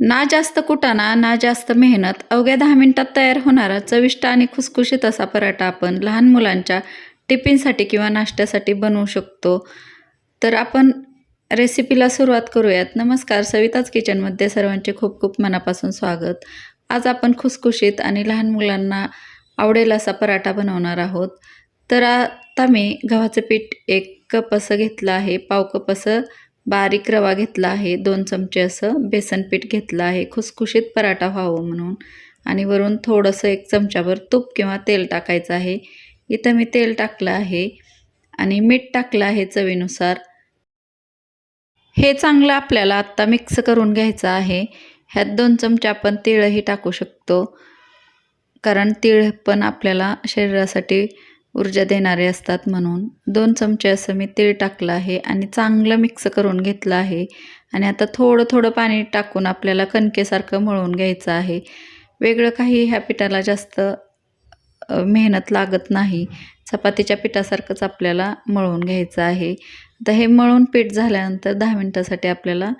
ना जास्त कुटाणा ना जास्त मेहनत अवघ्या दहा मिनिटात तयार होणारा चविष्ट आणि खुसखुशीत असा पराठा आपण लहान मुलांच्या टिफिनसाठी किंवा नाश्त्यासाठी बनवू शकतो. तर आपण रेसिपीला सुरुवात करूयात. नमस्कार सविताच किचनमध्ये सर्वांचे खूप खूप मनापासून स्वागत. आज आपण खुसखुशीत आणि लहान मुलांना आवडेल असा पराठा बनवणार आहोत. तर आता मी गव्हाचं पीठ एक कप असं घेतलं आहे पाव कप असं बारीक रवा घेतला आहे दोन चमचे असं बेसन पीठ घेतलं आहे खुसखुशीत पराठा व्हावं म्हणून. आणि वरून थोडंसं एक चमच्याभर तूप किंवा तेल टाकायचं आहे. इथं मी तेल टाकलं आहे आणि मीठ टाकलं आहे चवीनुसार. हे चांगलं आपल्याला आत्ता मिक्स करून घ्यायचं आहे. ह्यात दोन चमचे आपण तिळही टाकू शकतो. कारण तिळ पण आपल्याला शरीरासाठी ऊर्जा देणारे असतात म्हणून. दोन चमचे असं मी तीळ टाकलं आहे आणि चांगलं मिक्स करून घेतलं आहे. आणि आता थोडं थोडं पाणी टाकून आपल्याला कणकेसारखं मळून घ्यायचं आहे. वेगळं काही ह्या पिठाला जास्त मेहनत लागत नाही. चपातीच्या पिठासारखंच आपल्याला मळून घ्यायचं आहे. आता हे मळून पीठ झाल्यानंतर दहा मिनटासाठी आपल्याला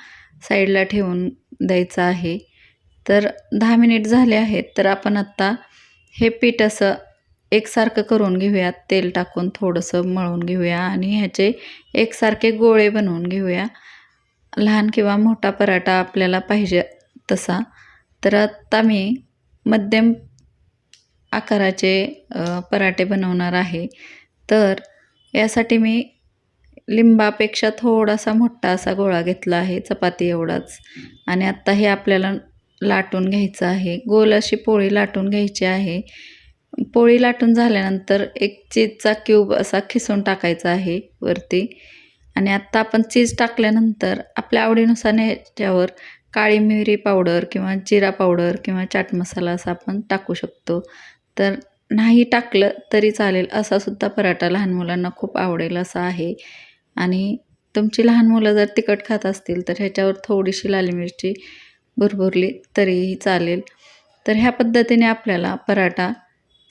साईडला ठेवून द्यायचं आहे. तर दहा मिनिट झाले आहेत तर आपण आत्ता हे पीठ असं एकसारखं करून घेऊया. तेल टाकून थोडंसं मळून घेऊया आणि ह्याचे एकसारखे गोळे बनवून घेऊया. लहान किंवा मोठा पराठा आपल्याला पाहिजे तसा. तर आत्ता मी मध्यम आकाराचे पराठे बनवणार आहे. तर यासाठी मी लिंबापेक्षा थोडासा मोठा असा गोळा घेतला आहे चपाती एवढाच. आणि आत्ता हे आपल्याला लाटून घ्यायचं आहे. गोल अशी पोळी लाटून घ्यायची आहे. पोळी लाटून झाल्यानंतर एक चीजचा क्यूब असा खिसून टाकायचा आहे वरती. आणि आत्ता आपण चीज टाकल्यानंतर आपल्या आवडीनुसार ह्याच्यावर काळी मिरी पावडर किंवा जिरा पावडर किंवा चाट मसाला असा आपण टाकू शकतो. तर नाही टाकलं तरी चालेल असा सुद्धा पराठा लहान मुलांना खूप आवडेल असा आहे. आणि तुमची लहान मुलं जर तिखट खात असतील तर ह्याच्यावर थोडीशी लाल मिरची भुरभुरली तरीही चालेल. तर ह्या पद्धतीने आपल्याला पराठा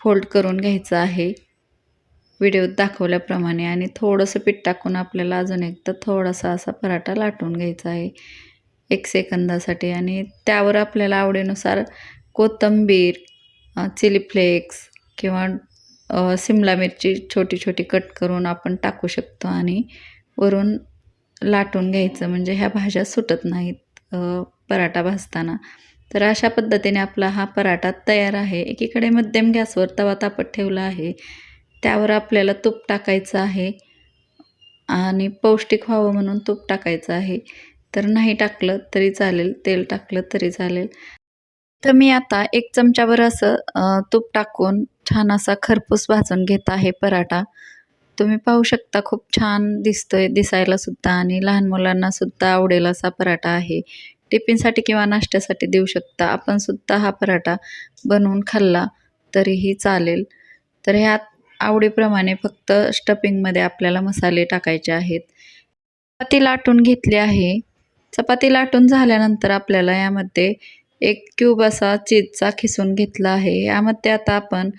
फोल्ड करून घ्यायचं आहे. व्हिडिओत दाखवल्याप्रमाणे आणि थोडंसं पीठ टाकून आपल्याला अजून एकदा थोडासा असा पराठा लाटून घ्यायचा आहे. एक सेकंदासाठी आणि त्यावर आपल्याला आवडीनुसार कोथिंबीर चिली फ्लेक्स किंवा सिमला मिरची छोटी छोटी कट करून आपण टाकू शकतो आणि वरून लाटून घ्यायचं. म्हणजे ह्या भाज्या सुटत नाहीत पराठा भाजताना. तर अशा पद्धतीने आपला हा पराठा तयार आहे. एकीकडे मध्यम गॅसवर तवा तापत ठेवला आहे. त्यावर आपल्याला तूप टाकायचं आहे आणि पौष्टिक व्हावं म्हणून तूप टाकायचं आहे. तर नाही टाकलं तरी चालेल तेल टाकलं तरी चालेल. तर मी आता एक चमच्यावर असं तूप टाकून छान असा खरपूस भाजून घेत आहे पराठा. तुम्ही पाहू शकता खूप छान दिसतोय दिसायला सुद्धा आणि लहान मुलांना सुद्धा आवडेल असा पराठा आहे. टिफिनसाठी किंवा नाश्त्यासाठी देऊ शकता. आपण सुद्धा हा पराठा बनवून खाल्ला तरीही चालेल. तर ह्यात आवडीप्रमाणे फक्त स्टफिंगमध्ये आपल्याला मसाले टाकायचे आहेत. चपाती लाटून घेतली आहे. चपाती लाटून झाल्यानंतर आपल्याला यामध्ये एक क्यूब असा चीजचा खिसून घेतला आहे. यामध्ये आता आपण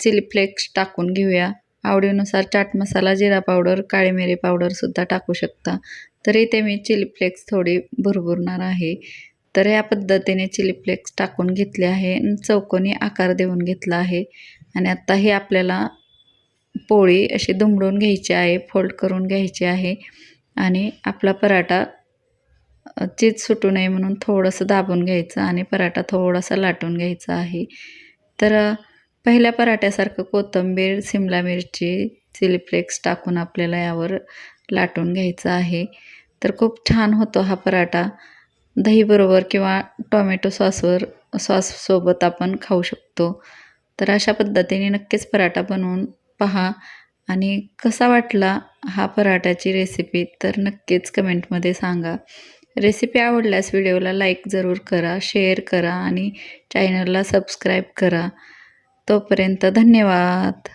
चिली फ्लेक्स टाकून घेऊया. आवडीनुसार चाट मसाला जिरा पावडर काळी मिरी पावडरसुद्धा टाकू शकता. तर इथे मी चिली फ्लेक्स थोडी भरभुरणार आहे. तर या पद्धतीने चिली फ्लेक्स टाकून घेतले आहे चौकोनी आकार देऊन घेतला आहे. आणि आत्ता हे आपल्याला पोळी अशी दुमडून घ्यायची आहे फोल्ड करून घ्यायची आहे. आणि आपला पराठा चीज सुटू नये म्हणून थोडंसं दाबून घ्यायचं आणि पराठा थोडासा लाटून घ्यायचा आहे. तर पहिल्या पराठ्यासारखं कोथिंबीर सिमला मिरची चिली फ्लेक्स टाकून आपल्याला यावर लाटून घ्यायचं आहे. तर खूप छान होतो हा पराठा. दहीबरोबर किंवा टॉमॅटो सॉसवर सॉससोबत आपण खाऊ शकतो. तर अशा पद्धतीने नक्कीच पराठा बनवून पहा. आणि कसा वाटला हा पराठ्याची रेसिपी तर नक्कीच कमेंटमध्ये सांगा. रेसिपी आवडल्यास व्हिडिओला लाईक जरूर करा शेअर करा आणि चॅनलला सबस्क्राईब करा. तोपर्यंत धन्यवाद.